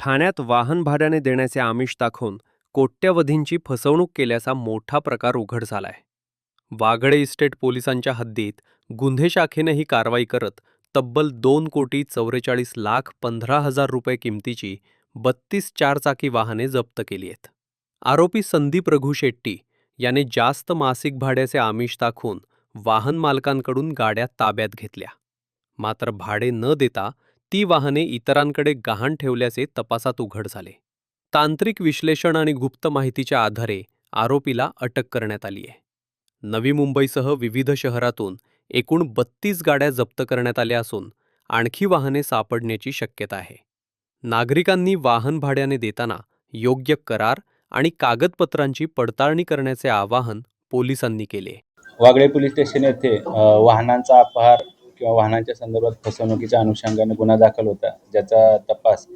ठाण्यात वाहन भाड्याने देण्याचे आमिष दाखवून कोट्यवधींची फसवणूक केल्याचा मोठा प्रकार उघड झालाय. वागळे इस्टेट पोलिसांच्या हद्दीत गुन्हे शाखेने ही कारवाई करत तब्बल दोन कोटी चौवेचाळीस लाख पंधरा हजार रुपये किमतीची बत्तीस चारचाकी वाहने जप्त केली आहेत. आरोपी संदीप रघु शेट्टी याने जास्त मासिक भाड्याचे आमिष दाखवून वाहन मालकांकडून गाड्या ताब्यात घेतल्या. मात्र भाडे न देता ती वाहने इतरांकडे गहाण ठेवल्याचे तपासात उघड झाले. तांत्रिक विश्लेषण आणि गुप्त माहितीच्या आधारे आरोपीला अटक करण्यात आली आहे. नवी मुंबईसह विविध शहरातून एकूण बत्तीस गाड्या जप्त करण्यात आल्या असून आणखी वाहने सापडण्याची शक्यता आहे. नागरिकांनी वाहन भाड्याने देताना योग्य करार आणि कागदपत्रांची पडताळणी करण्याचे आवाहन पोलिसांनी केले. वागळे पोलीस स्टेशन येथे वाहनांचा अपहार किंवा वाहनांच्या संदर्भात फसवणुकीच्या अनुषंगाने गुन्हा दाखल होता ज्याचा तपास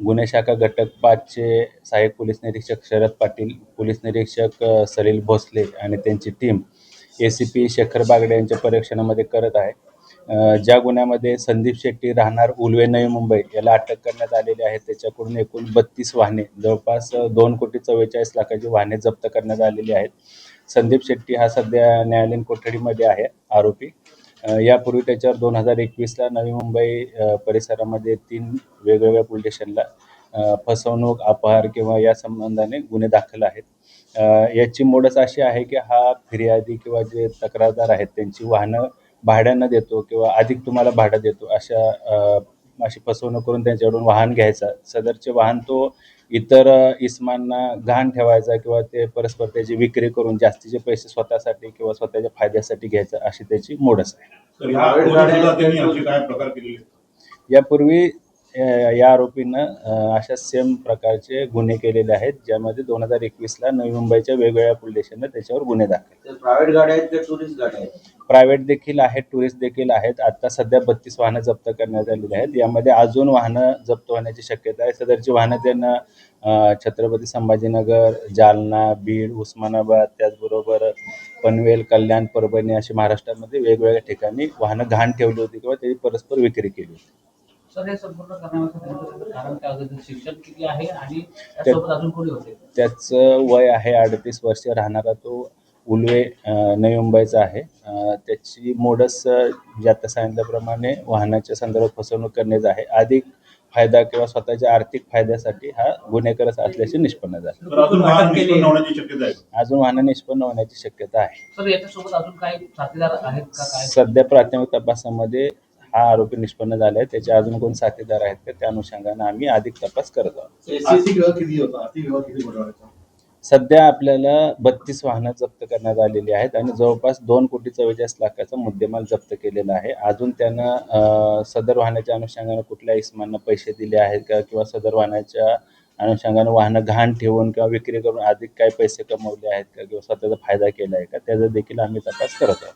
गुन्हे शाखा घटक पाचचे सहाय्यक पोलीस निरीक्षक शरद पाटील पोलीस निरीक्षक सलील भोसले आणि त्यांची team A C P Shekhar Bagde यांच्या परीक्षणामध्ये करत आहे. ज्या गुन्ह्यामध्ये संदीप शेट्टी राहणार उलवे नवी मुंबई याला अटक करण्यात आलेली आहे त्याच्याकडून एकूण बत्तीस वाहने जवळपास दोन कोटी चव्वेचाळीस लाखाची वाहने जप्त करण्यात आलेली आहेत. संदीप शेट्टी हा सध्या न्यायालयीन कोठडीमध्ये आहे आरोपी. यापूर्वी त्याच्यावर दोन हजार एकवीसला नवी मुंबई परिसरामध्ये तीन वेगवेगळ्या पोलीस स्टेशनला फसवणूक अपहार किंवा या संबंधाने गुन्हे दाखल आहेत. याची मोडच अशी आहे की हा फिर्यादी किंवा जे तक्रारदार आहेत त्यांची वाहनं भाड्यानं देतो किंवा अधिक तुम्हाला भाडं देतो अशा अशी फसवणूक करून त्यांच्याकडून वाहन घ्यायचा. सदरचे वाहन तो इतर इस्मांना गहाण ठेवायचा किंवा ते परस्पर त्याची विक्री करून जास्तीचे पैसे स्वतःसाठी किंवा स्वतःच्या फायद्यासाठी घ्यायचा अशी त्याची मोडच आहे. यापूर्वी या आरोपीनं अशा सेम प्रकारचे गुन्हे केलेले आहेत ज्यामध्ये दोन हजार एकवीसला नवी मुंबईच्या वेगवेगळ्या पोलीस स्टेशनला त्याच्यावर गुन्हे दाखल. प्रायव्हेट गाड्या आहेत टुरिस्ट गाड्या आहेत? प्रायव्हेट देखील आहेत टुरिस्ट देखील आहेत. आता सध्या बत्तीस वाहनं जप्त करण्यात आलेली आहेत. यामध्ये अजून वाहनं जप्त होण्याची शक्यता आहे. सदरची वाहनं त्यांना छत्रपती संभाजीनगर जालना बीड उस्मानाबाद त्याचबरोबर पनवेल कल्याण परभणी अशी महाराष्ट्रामध्ये वेगवेगळ्या ठिकाणी वाहनं घाण ठेवली होती किंवा त्याची परस्पर विक्री केली होती. शिक्षण किती आहे आणि त्याचं वय आहे अडतीस वर्ष. राहणारा तो उलवे अ, नवी मुंबईचा आहे. अ, त्याची मोडस अ, जे आता सांगितल्याप्रमाणे वाहनाच्या संदर्भात फसवणूक करण्याचं आहे. अधिक फायदा किंवा स्वतःच्या आर्थिक फायद्यासाठी हा गुन्हेगारच असल्याचे निष्पन्न झाले. तर अजून वाहन निष्पन्न होण्याची शक्यता आहे. अजून वाहनं निष्पन्न होण्याची शक्यता आहे. सर याच्यासोबत अजून काही साथीदार आहेत का काय? सध्या प्राथमिक तपासामध्ये हा आरोपी निष्पन्न झाला आहे त्याचे अजून कोण साथीदार आहेत का त्या अनुषंगाने आम्ही अधिक तपास करत आहोत. आर्थिक व्यवहार किती होता? आर्थिक व्यवहार किती घोटाळ्याचा सध्या आपल्याला बत्तीस वाहनं जप्त करण्यात आलेली आहेत आणि जवळपास दोन कोटी चव्वेचाळीस लाखाचा मुद्देमाल जप्त केलेला आहे. अजून त्यानं सदर वाहनाच्या अनुषंगाने कुठल्या इस्मांना पैसे दिले आहेत का किंवा सदर वाहनाच्या अनुषंगाने वाहनं घाण ठेवून किंवा विक्री करून अधिक काय पैसे कमवले आहेत का किंवा स्वतःचा फायदा केला आहे का त्याचा देखील आम्ही तपास करत आहोत.